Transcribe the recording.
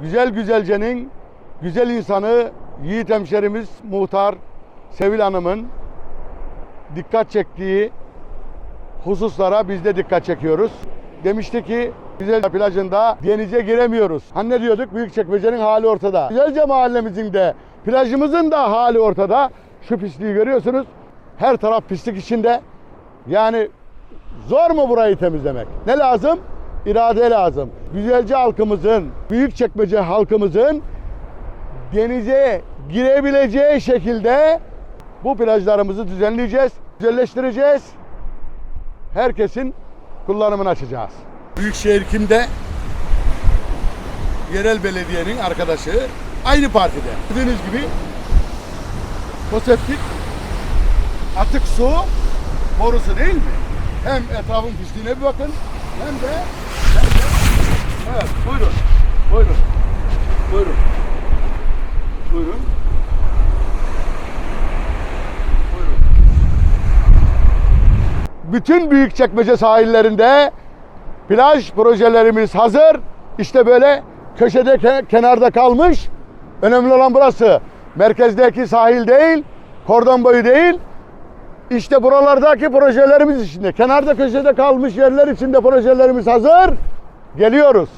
Güzel Güzelce'nin güzel insanı Yiğit hemşerimiz muhtar Sevil Hanım'ın dikkat çektiği hususlara biz de dikkat çekiyoruz. Demişti ki Güzel plajında denize giremiyoruz. Hani ne diyorduk? Büyükçekmece'nin hali ortada. Güzelce mahallemizin de plajımızın da hali ortada. Şu pisliği görüyorsunuz. Her taraf pislik içinde. Yani zor mu burayı temizlemek? Ne lazım? İrade lazım. Güzelce halkımızın, Büyükçekmece halkımızın denize girebileceği şekilde bu plajlarımızı düzenleyeceğiz, güzelleştireceğiz. Herkesin kullanımını açacağız. Büyükşehir kimde? Yerel belediyenin arkadaşı aynı partide. Gördüğünüz gibi foseptik atık su borusu değil mi? Hem etrafın pisliğine bir bakın hem de, evet buyurun buyurun buyurun buyurun buyurun bütün büyükçekmece sahillerinde plaj projelerimiz hazır. İşte böyle köşede ke- kenarda kalmış. Önemli olan burası. Merkezdeki sahil değil, kordon boyu değil. İşte buralardaki projelerimiz içinde. Kenarda köşede kalmış yerler içinde projelerimiz hazır. Geliyoruz.